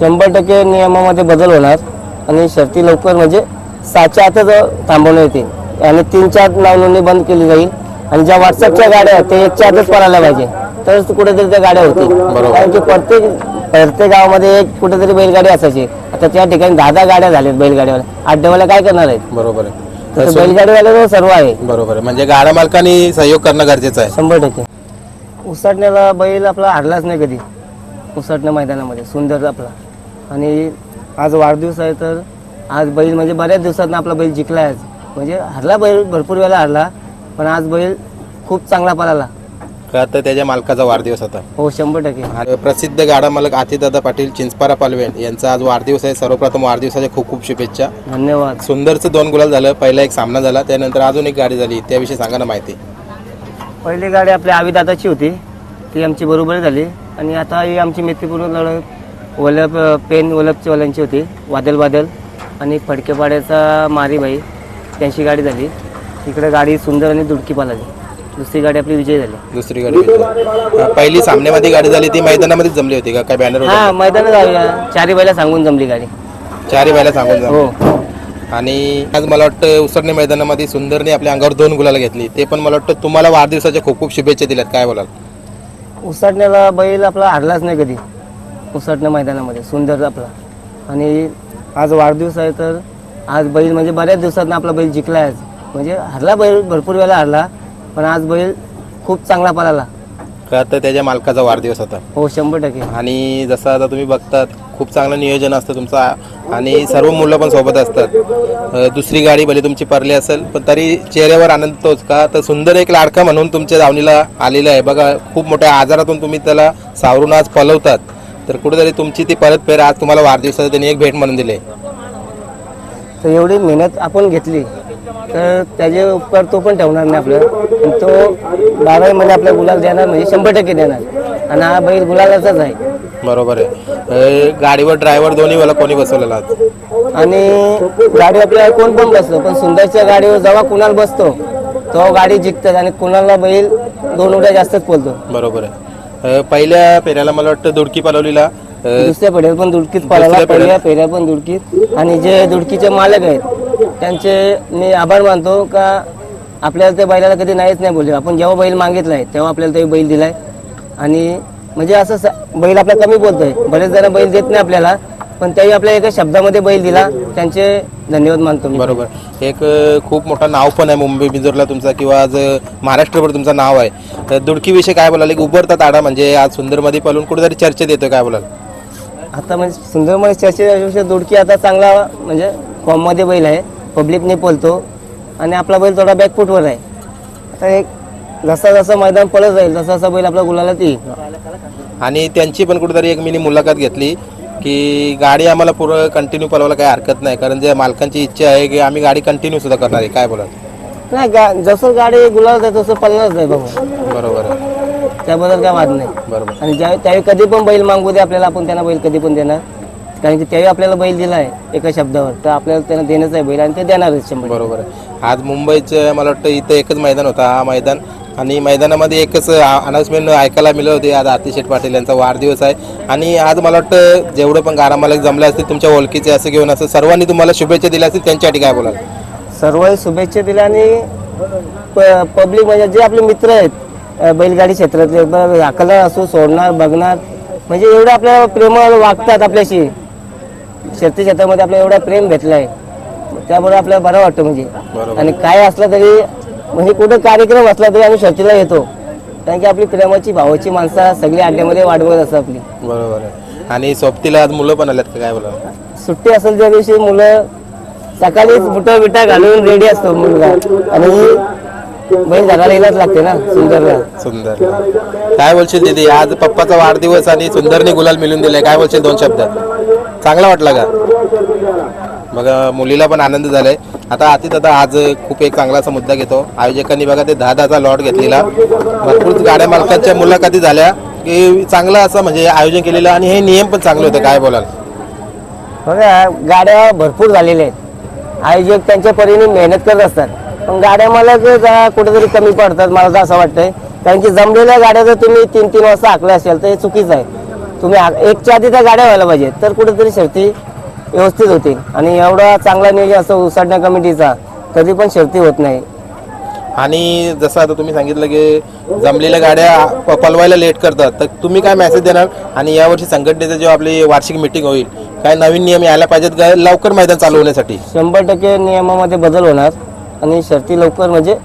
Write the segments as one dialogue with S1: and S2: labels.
S1: शंभर टक्के नियमामध्ये बदल होणार आणि शर्ती लवकर म्हणजे सहाच्या आतच थांबवण्यात येतील आणि तीनच्या आत नाव नोंदणी बंद केली जाईल. आणि ज्या व्हॉट्सअपच्या गाड्या आहेत ते एकच्या आतच पळायला पाहिजे. तरच कुठेतरी त्या गाड्या होतील.
S2: बरोबर.
S1: कारण की प्रत्येक प्रत्येक गावामध्ये एक कुठेतरी बैलगाडी असायची. आता त्या ठिकाणी दहा दहा गाड्या झाल्यात बैलगाडीवाल्या अड्डेवाल्या काय करणार आहेत?
S2: बरोबर आहे.
S1: तसं
S2: तसं-
S1: बैलगाडीवाल्यावर सर्व आहे.
S2: बरोबर आहे. म्हणजे गाड्या मालकांनी सहयोग करणं गरजेचं आहे.
S1: शंभर टक्के. उसाटण्याला बैल आपला हरलाच नाही कधी. उसाटण्या मैदानामध्ये. सुंदर आपला. आणि आज वाढदिवस आहे तर आज बैल म्हणजे बऱ्याच दिवसात आपला बैल जिंकला आहे आज. म्हणजे हरला बैल भरपूर वेळा हरला पण आज बैल खूप चांगला पळाला.
S2: का तर त्याच्या मालकाचा वाढदिवस होता.
S1: हो शंभर टक्के.
S2: आणि प्रसिद्ध गाडा मालक आतिदादा पाटील चिंचपारा पालवेण यांचा आज वाढदिवस आहे. सर्वप्रथम वाढदिवसाच्या खूप खूप शुभेच्छा.
S1: धन्यवाद.
S2: सुंदरचं दोन गुलाल झालं पहिला एक सामना झाला त्यानंतर अजून एक गाडी झाली त्याविषयी सांगा ना माहिती.
S1: पहिली गाडी आपल्या आविदाताची होती. ती आमची बरोबर झाली. आणि आता ही आमची मैत्रीपूर्ण लढत वलप पेन वलपची वाल्यांची होती. वादल वादल आणि फडकेपाड्याचा मारीबाई त्यांची गाडी झाली. इकडे गाडी सुंदर आणि दुडकी पालाली. दुसरी गाडी आपली विजय झाली.
S2: दुसरी गाडी. पहिली सामन्यामध्ये गाडी झाली ती मैदानामध्येच जमली होती का? काय बॅनर
S1: हा मैदानात जाऊया चारी बैला सांगून जमली गाडी.
S2: चारही बायला सांगून
S1: हो.
S2: आणि आज मला वाटतं उसरणे मैदानामध्ये सुंदरने आपल्या अंगावर दोन गुलाला घेतली. ते पण मला वाटतं तुम्हाला वाढदिवसाच्या खूप खूप शुभेच्छा दिल्यात. काय बोलाल?
S1: उसाटण्याला बैल आपला हरलाच नाही कधी. उसाटण्या मैदानामध्ये सुंदर आपला. आणि आज वाढदिवस आहे तर आज बैल म्हणजे बऱ्याच दिवसात आपला बैल जिंकला आहे आज. म्हणजे हरला बैल भरपूर वेळा हरला पण आज बैल खूप चांगला पळाला.
S2: का तर त्याच्या मालकाचा वाढदिवस होता.
S1: हो शंभर टक्के.
S2: आणि जसं आता तुम्ही बघतात खूप चांगलं नियोजन असतं तुमचं आणि सर्व मुलं पण सोबत असतात. अं, दुसरी गाडी भले तुमची परली असेल पण तरी चेहऱ्यावर आनंद तोच का? तर सुंदर एक लाडका म्हणून तुमच्या दावणीला आलेला आहे. बघा खूप मोठ्या आजारातून तुम्ही त्याला सावरून आज पलवतात. तर कुठेतरी तुमची ती परत फेर आज तुम्हाला वाढदिवसाचं त्यांनी एक भेट म्हणून दिले.
S1: तर एवढी मेहनत आपण घेतली तर त्याचे उपकार तो पण ठेवणार नाही आपलं तो बाराही मध्ये आपल्या गुलाल देणार म्हणजे शंभर टक्के देणार. आणि हा बैल गुलालाचाच आहे.
S2: बरोबर आहे. अं, गाडीवर ड्रायव्हर दोन्ही वेळा कोणी बसवलेला आज?
S1: आणि गाडी आपल्याला कोण पण बसतो पण सुंदरच्या गाडीवर जेव्हा कुणाल बसतो तेव्हा गाडी जिंकतात आणि कुणाला बैल दोन उड्या जास्तच बोलतो
S2: बरोबर आहे. अं, पहिल्या फेऱ्याला मला वाटतं दुडकी पलवलीला अं,
S1: दुसऱ्या पेढ्यात पण दुडकीत पळाला
S2: दुसऱ्या पेढ्यात-
S1: पहिल्या पेढ्या पण दुडकीत. आणि जे दुडकीचे मालक आहेत त्यांचे मी आभार मानतो का आपल्याला त्या बैलाला कधी नाहीच नाही बोलले. आपण जेव्हा बैल मागितलाय तेव्हा आपल्याला ते बैल दिलाय. आणि म्हणजे असं स- बैल आपला कमी बोलतोय. बरेच जण बैल देत नाही आपल्याला. पण त्याही आपल्या एका शब्दामध्ये बैल दिला त्यांचे धन्यवाद मानतो मी.
S2: बरोबर. एक अ, खूप मोठं नाव पण आहे मुंबई बिंजोरला तुमचा किंवा आज अ, महाराष्ट्रभर तुमचं नाव आहे. तर दुडकीविषयी काय बोलाल? एक उभरतात आडा म्हणजे आज सुंदरमध्ये पळून कुठेतरी चर्चेत येतोय काय बोलाल?
S1: आता म्हणजे सुंदरमध्ये चर्चेपेक्षा दुडकी आता चांगला म्हणजे फॉर्ममध्ये बैल आहे. पब्लिकने पळतो आणि आपला बैल थोडा बॅकफुटवर आहे. आता एक जसा जसा मैदान पळत जाईल तसा तसा बैल आपला गुलालात येईल.
S2: आणि त्यांची पण कुठेतरी एक मिनी मुलाखत घेतली. की गाडी आम्हाला पुरं कंटिन्यू पळवायला काही हरकत नाही. कारण जे मालकांची इच्छा आहे की आम्ही गाडी कंटिन्यू सुद्धा करणार आहे. काय बोलाल?
S1: नाही गा जसं गाडी गुलाल आहे तसं पळणारच आहे बाबा.
S2: बरोबर आहे.
S1: त्याबद्दल काय वाद नाही.
S2: बरोबर.
S1: आणि ज्या त्यावेळी कधी पण बैल मागू दे आपल्याला आपण त्यांना बैल कधी पण देणार. कारण की त्यावेळी आपल्याला बैल दिला आहे एका शब्दावर. तर आपल्याला त्यांना देणंच आहे बैल आणि ते देणारच शंभर
S2: बरोबर आहे. आज मुंबईचं मला वाटतं इथं एकच मैदान होता. हा मैदान आणि मैदानामध्ये एकच अनाउन्समेंट ऐकायला मिळत होती आज आतिशेठ पाटील यांचा वाढदिवस आहे. आणि आज मला वाटतं जेवढं पण गारा मालक जमले असतील तुमच्या ओळखीचे असं घेऊन असं सर्वांनी तुम्हाला शुभेच्छा दिल्या असतील त्यांच्यासाठी काय बोलाल?
S1: सर्व शुभेच्छा दिल्या आणि पब्लिक म्हणजे जे आपले मित्र आहेत बैलगाडी क्षेत्रातले हाकलणार असो सोडणार बघणार म्हणजे एवढं आपल्याला प्रेमळ वागतात आपल्याशी. शेती क्षेत्रामध्ये आपल्याला एवढा प्रेम भेटला आहे त्यामुळे आपल्याला बरं वाटतं म्हणजे. आणि काय असलं तरी म्हणजे कुठं कार्यक्रम असला तरी आम्ही शेतीला येतो. कारण की आपली प्रेमाची भावाची माणसं सगळी अड्ड्यामध्ये वाढवत असतात आपली.
S2: बरोबर आहे. आणि सोबतीला आज मुलं पण आल्यात का? काय बोलाल?
S1: सुट्टी असेल त्या दिवशी मुलं सकाळीच बुटा बिटा घालून रेडी असतो मुलगा. आणि बैल धरायला येलाच लागते ना सुंदरला
S2: सुंदर काय बोलशील दीदी? आज पप्पाचा वाढदिवस आणि सुंदरने गुलाल मिळून दिलाय काय बोलशील दोन शब्द चांगला वाटला का? बघा मुलीला पण आनंद झालाय. आता दादा आज खूप एक चांगला असा मुद्दा घेतो. आयोजकांनी बघा ते दहा दहाचा लॉट घेतलेला. भरपूर गाड्या मालकांच्या मुलाखती झाल्या. की चांगलं असं म्हणजे आयोजन केलेलं आणि हे नियम पण चांगले होते. काय बोलाल?
S1: बघा गाड्या भरपूर झालेल्या आहेत. आयोजक त्यांच्या परीने मेहनत करत असतात. पण गाड्या मला जरा कुठेतरी कमी पडतात मला तर असं वाटतंय. कारण की जमलेल्या गाड्या जर तुम्ही तीन तीन वाजता आखल्या असेल तर हे चुकीचं आहे. तुम्ही एकच्या आधी त्या गाड्या व्हायला पाहिजे तर कुठेतरी शेवटी व्यवस्थित होतील आणि एवढा चांगला नियोजन असतो उसाडण्या कमिटीचा तरी पण शर्ती होत नाही.
S2: आणि जसं आता तुम्ही सांगितलं की जमलेल्या गाड्या प- पलवायला लेट करतात तर तुम्ही काय मेसेज देणार? आणि यावर्षी संघटनेचं जेव्हा आपली वार्षिक मिटिंग होईल काय नवीन नियम यायला पाहिजेत का? लवकर मैदान चालू होण्यासाठी.
S1: शंभर टक्के नियमामध्ये बदल होणार आणि शर्ती लवकर म्हणजे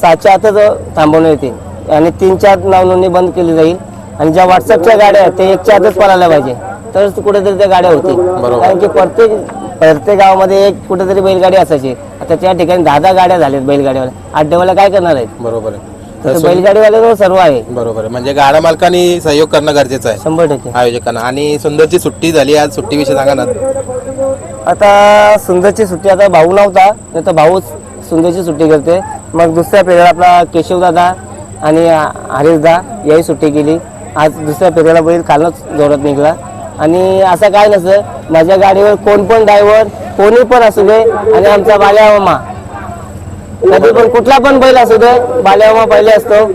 S1: सातच्या आतच थांबवण्यात येतील आणि तीन चार नाव नोंदणी बंद केली जाईल. आणि ज्या व्हॉट्सअपच्या गाड्या आहेत ते एकच्या आतच पळायला पाहिजे. तरच कुठेतरी त्या गाड्या होतील
S2: बरोबर.
S1: कारण की प्रत्येक प्रत्येक गावामध्ये एक कुठेतरी बैलगाडी असायची. आता त्या ठिकाणी दहा दहा गाड्या झाल्यात बैलगाडीवाल्या अड्डेवाल्या काय करणार आहेत?
S2: बरोबर आहे.
S1: तर
S2: तर
S1: बैलगाडीवाल्याजवळ सर्व आहे.
S2: बरोबर आहे. म्हणजे गाड्या मालकांनी सहयोग करणं गरजेचं आहे.
S1: शंभर टक्के.
S2: आयोजकांना आणि सुंदरची सुट्टी झाली आज. सुट्टीविषयी सांगा ना.
S1: आता सुंदरची सुट्टी आता भाऊ नव्हता. नाही तर भाऊच सुंदरची सुट्टी करते मग दुसऱ्या फेऱ्याला आपला केशवदादा आणि हरीशदा याही सुट्टी केली. आज दुसऱ्या फेऱ्याला बैल खालच जोरात निघाला. आणि असं काय नसतं. माझ्या गाडीवर कोण पण ड्रायव्हर कोणी पण असू दे आणि आमचा बाल्यामामा. कधी पण कुठला पण बैल असू दे बाल्यामामा पहिले असतो.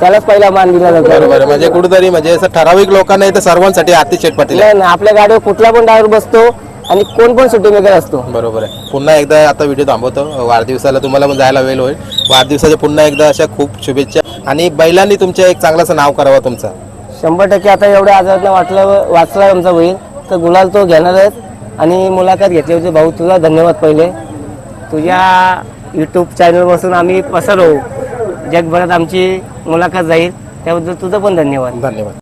S1: त्यालाच पहिला मान दिला जातो.
S2: बरोबर म्हणजे कुठेतरी म्हणजे असं ठराविक लोकांना तर सर्वांसाठी आतिश पाटील आहे.
S1: नाही नाही, आपल्या गाडीवर कुठला पण ड्रायव्हर बसतो आणि कोण पण सुट्टी मेकर असतो.
S2: बरोबर आहे. पुन्हा एकदा आता व्हिडिओ थांबवतो. वाढदिवसाला तुम्हाला पण जायला वेळ होईल. वाढदिवसाच्या पुन्हा एकदा अशा खूप शुभेच्छा. आणि बैलांनी तुमच्या एक चांगलाचं नाव करावं तुमचं.
S1: शंभर टक्के आता एवढ्या आजारात वाटलं वाचला आमचा होईल तर गुलाल तो घेणारच. आणि मुलाखत घेतली होती. भाऊ तुला धन्यवाद पहिले. तुझ्या यूट्यूब चॅनलपासून आम्ही पसरवू जगभरात आमची मुलाखत जाईल. त्याबद्दल तुझं पण धन्यवाद.
S2: धन्यवाद.